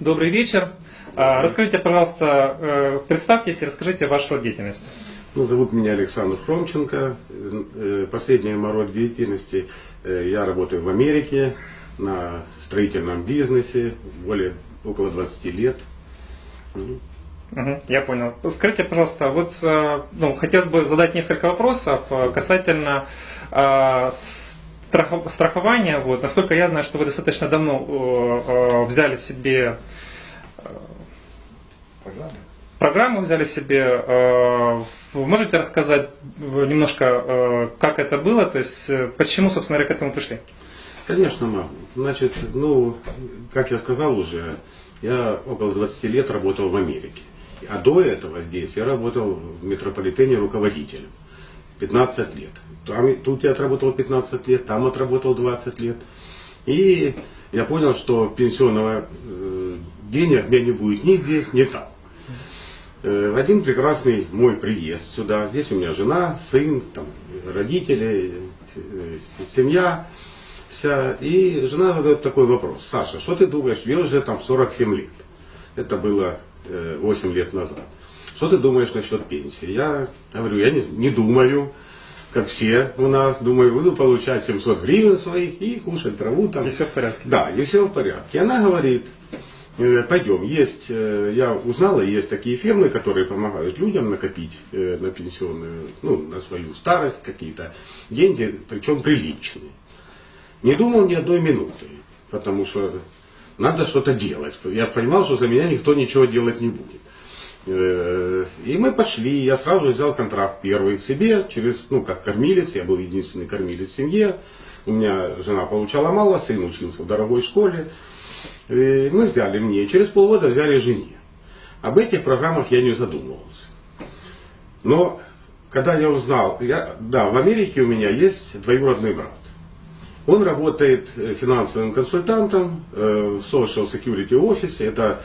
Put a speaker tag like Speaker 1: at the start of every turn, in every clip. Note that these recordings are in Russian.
Speaker 1: Добрый вечер. А, Расскажите, пожалуйста, э, представьтесь и расскажите вашу деятельность.
Speaker 2: Ну, зовут меня Александр Хромченко. Э, Последняя моя род деятельности, э, я работаю в Америке на строительном бизнесе, более около 20 лет.
Speaker 1: Я понял. Скажите, пожалуйста, вот ну, хотелось бы задать несколько вопросов касательно э, страхования. Вот, насколько я знаю, что вы достаточно давно э, э, взяли себе э, программу, взяли себе. Вы можете рассказать немножко, как это было, то есть почему, собственно говоря, к этому пришли?
Speaker 2: Конечно, могу. Значит, ну, как я сказал уже, я около 20 лет работал в Америке. А до этого здесь я работал в метрополитене руководителем. 15 лет. Там- тут я отработал 15 лет, там отработал 20 лет. И я понял, что пенсионного э, денег у меня не будет ни здесь, ни там. Э, В один прекрасный мой приезд сюда. Здесь у меня жена, сын, там, родители, э, семья вся. И жена задает такой вопрос. Саша, что ты думаешь, тебе уже там 47 лет. Это было э, 8 лет назад. Что ты думаешь насчет пенсии? Я говорю, я не, не думаю, как все у нас. Думаю, буду получать 700 гривен своих и кушать траву там.
Speaker 1: И все в порядке.
Speaker 2: Да, и все в порядке. Она говорит, э, пойдем, есть, э, я узнала, есть такие фирмы, которые помогают людям накопить э, на пенсионную, ну, на свою старость какие-то деньги, причем приличные. Не думал ни одной минуты, потому что надо что-то делать. Я понимал, что за меня никто ничего делать не будет. Э, И мы пошли, я сразу взял контракт первый себе, через, ну, как кормилец, я был единственный кормилец в семье. У меня жена получала мало, сын учился в дорогой школе. И мы взяли мне, через полгода взяли жене. Об этих программах я не задумывался. Но когда я узнал, я, да, в Америке у меня есть двоюродный брат. Он работает финансовым консультантом э, в Social Security офисе, это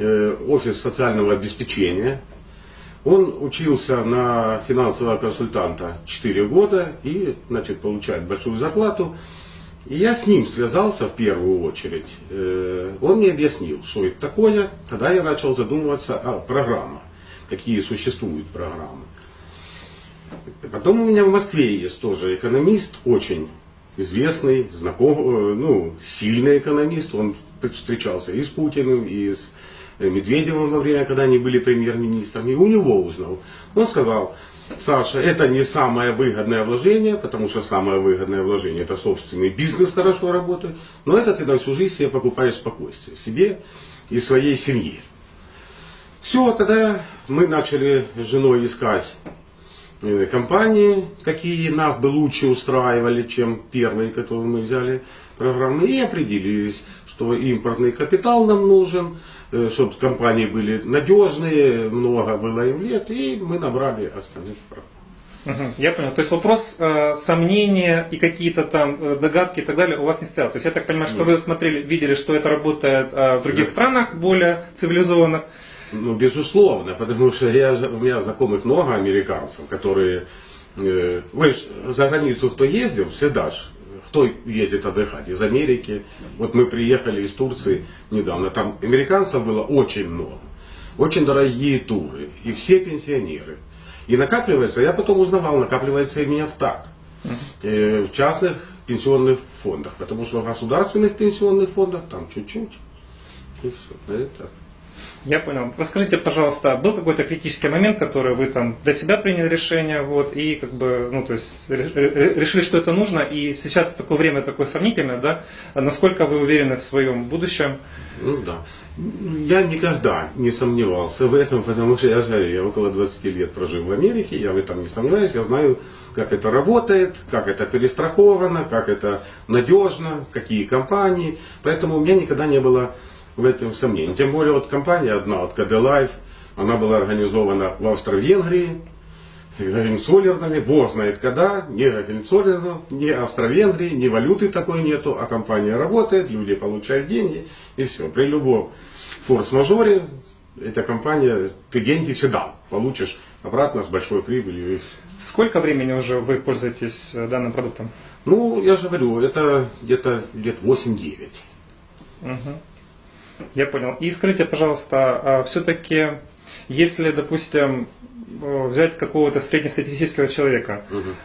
Speaker 2: офис социального обеспечения. Он учился на финансового консультанта 4 года и значит, получает большую зарплату. И я с ним связался в первую очередь. Э, Он мне объяснил, что это такое. Тогда я начал задумываться о программах, какие существуют программы. Потом у меня в Москве есть тоже экономист, очень известный, знакомый, ну, сильный экономист. Он встречался и с Путиным, и с э, Медведевым во время, когда они были премьер-министрами. И у него узнал. Он сказал, Саша, это не самое выгодное вложение, потому что самое выгодное вложение это собственный бизнес хорошо работает, но это ты на всю жизнь себе покупаешь спокойствие, себе и своей семье. Все, тогда мы начали с женой искать э, компании, какие нас бы лучше устраивали, чем первые, которые мы взяли программы, и определились, что импортный капитал нам нужен, чтобы компании были надежные, много было им лет, и мы набрали остальных программ.
Speaker 1: Мгм, Я понял. То есть вопрос э, сомнения и какие-то там э, догадки и так далее у вас не стоял. То есть я так понимаю, что вы смотрели, видели, что это работает э, в других
Speaker 2: Да.
Speaker 1: странах более цивилизованных.
Speaker 2: Ну, безусловно, потому что я, у меня знакомых много американцев, которые... э, вы ж за границу кто ездил, всегда ж, кто ездит отдыхать из Америки. Вот мы приехали из Турции недавно, там американцев было очень много. Очень дорогие туры, и все пенсионеры. И накапливается, я потом узнавал, накапливается именно так. э, в частных пенсионных фондах. Потому что в государственных пенсионных фондах там чуть-чуть. И все. Это
Speaker 1: Я понял. Расскажите, пожалуйста, был какой-то критический момент, который вы там для себя приняли решение, вот, и как бы, ну, то есть ре- ре- решили, что это нужно, и сейчас такое время такое сомнительное, да, насколько вы уверены в своем будущем?
Speaker 2: Ну да. Я никогда не сомневался в этом, потому что я же я около 20 лет прожил в Америке, я в этом не сомневаюсь, я знаю, как это работает, как это перестраховано, как это надежно, какие компании. Поэтому у меня никогда не было в этом сомнений. Тем более вот компания одна, вот КД Life, она была организована в Австро-Венгрии, Гагенцоллернами, бог знает когда, ни Гагенцоллернов, ни Австро-Венгрии, ни валюты такой нету, а компания работает, люди получают деньги, и все. При любом форс-мажоре эта компания, ты деньги всегда получишь обратно с большой прибылью.
Speaker 1: Сколько времени уже вы пользуетесь э, данным продуктом?
Speaker 2: Ну, я же говорю, это где-то лет 8-9.
Speaker 1: Мгм. Я понял. И скажите, пожалуйста, все-таки, если, допустим, э, взять какого-то среднестатистического человека,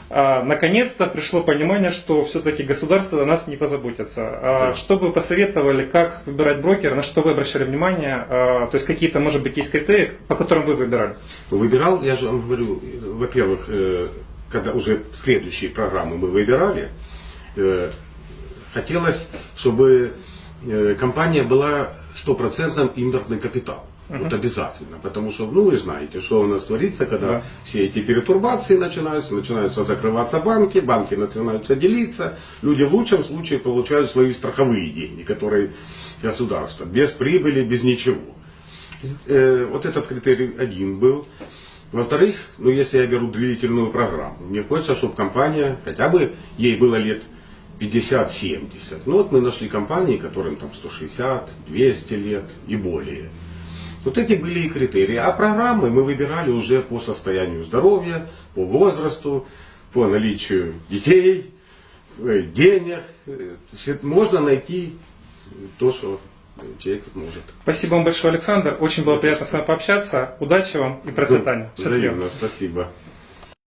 Speaker 1: а, наконец-то пришло понимание, что все-таки государство о нас не позаботится. А,
Speaker 2: Да.
Speaker 1: Что бы вы посоветовали, как выбирать брокера, на что вы обращали внимание? А, То есть какие-то, может быть, есть критерии, по которым вы выбирали?
Speaker 2: Выбирал, я же вам говорю, во-первых, э, когда уже следующие программы мы выбирали, э, хотелось, чтобы компания была стопроцентным импортный капитал. Вот обязательно. Потому что, ну вы знаете, что у нас творится, когда
Speaker 1: Да.
Speaker 2: все эти перетурбации начинаются, начинаются закрываться банки, банки начинаются делиться, люди в лучшем случае получают свои страховые деньги, которые государство, без прибыли, без ничего. Э, вот этот критерий один был. Во-вторых, ну если я беру длительную программу, мне хочется, чтобы компания, хотя бы ей было лет 50-70. Ну вот мы нашли компании, которым там 160, 200 лет и более. Вот эти были и критерии. А программы мы выбирали уже по состоянию здоровья, по возрасту, по наличию детей, э, денег. Можно найти то, что человек может.
Speaker 1: Спасибо вам большое, Александр. Очень было приятно с вами пообщаться. Удачи вам и процветания. Счастливо.
Speaker 2: Взаимно, спасибо.